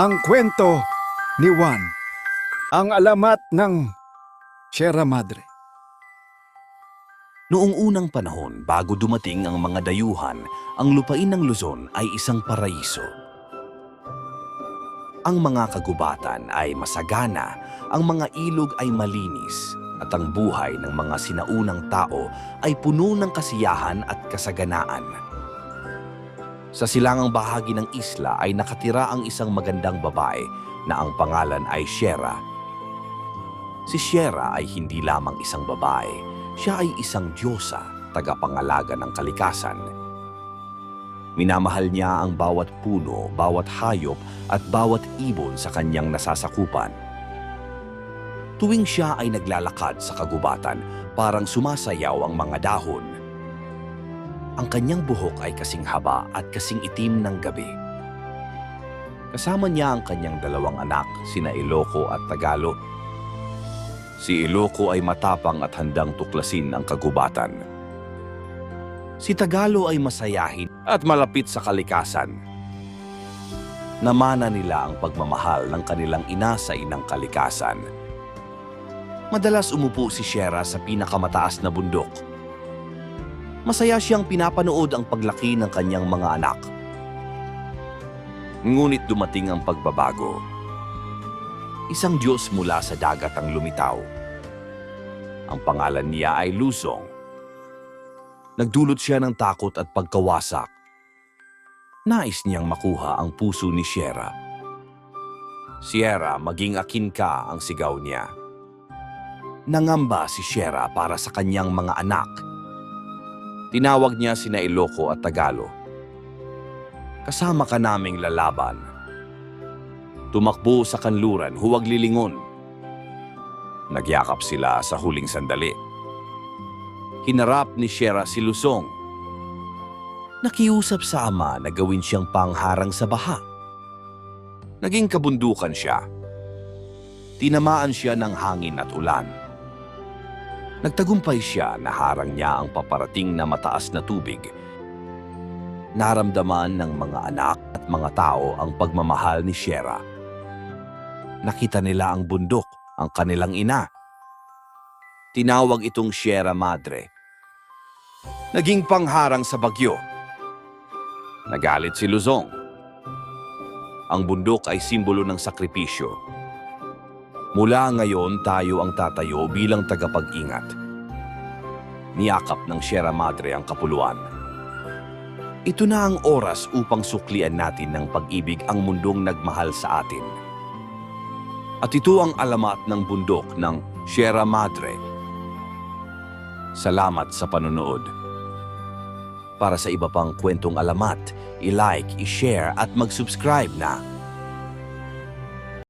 Ang kwento ni Juan. Ang alamat ng Sierra Madre. Noong unang panahon, bago dumating ang mga dayuhan, ang lupain ng Luzon ay isang paraiso. Ang mga kagubatan ay masagana, ang mga ilog ay malinis, at ang buhay ng mga sinaunang tao ay puno ng kasiyahan at kasaganaan. Sa silangang bahagi ng isla ay nakatira ang isang magandang babae na ang pangalan ay Shera. Si Shera ay hindi lamang isang babae, siya ay isang diyosa, tagapangalaga ng kalikasan. Minamahal niya ang bawat puno, bawat hayop at bawat ibon sa kanyang nasasakupan. Tuwing siya ay naglalakad sa kagubatan, parang sumasayaw ang mga dahon. Ang kanyang buhok ay kasing haba at kasing itim ng gabi. Kasama niya ang kanyang dalawang anak, sina Iloko at Tagalo. Si Iloko ay matapang at handang tuklasin ang kagubatan. Si Tagalo ay masayahin at malapit sa kalikasan. Namana nila ang pagmamahal ng kanilang ina sa inang kalikasan. Madalas umupo si Shera sa pinakamataas na bundok. Masaya siyang pinapanood ang paglaki ng kanyang mga anak. Ngunit dumating ang pagbabago. Isang Diyos mula sa dagat ang lumitaw. Ang pangalan niya ay Lusong. Nagdulot siya ng takot at pagkawasak. Nais niyang makuha ang puso ni Sierra. Sierra, maging akin ka ang sigaw niya. Nangamba si Sierra para sa kanyang mga anak. Tinawag niya sina Iloko at Tagalo. Kasama ka naming lalaban. Tumakbo sa kanluran, huwag lilingon. Nagyakap sila sa huling sandali. Hinarap ni Shera si Lusong. Nakiusap sa ama na gawin siyang pangharang sa baha. Naging kabundukan siya. Tinamaan siya ng hangin at ulan. Nagtagumpay siya na harang niya ang paparating na mataas na tubig. Naramdaman ng mga anak at mga tao ang pagmamahal ni Shera. Nakita nila ang bundok, ang kanilang ina. Tinawag itong Sierra Madre. Naging pangharang sa bagyo. Nagalit si Luzong. Ang bundok ay simbolo ng sakripisyo. Mula ngayon tayo ang tatayo bilang tagapag-ingat. Niyakap ng Sierra Madre ang kapuluan. Ito na ang oras upang suklian natin ng pag-ibig ang mundong nagmahal sa atin. At ito ang alamat ng bundok ng Sierra Madre. Salamat sa panonood. Para sa iba pang kwentong alamat, i-like, i-share at mag-subscribe na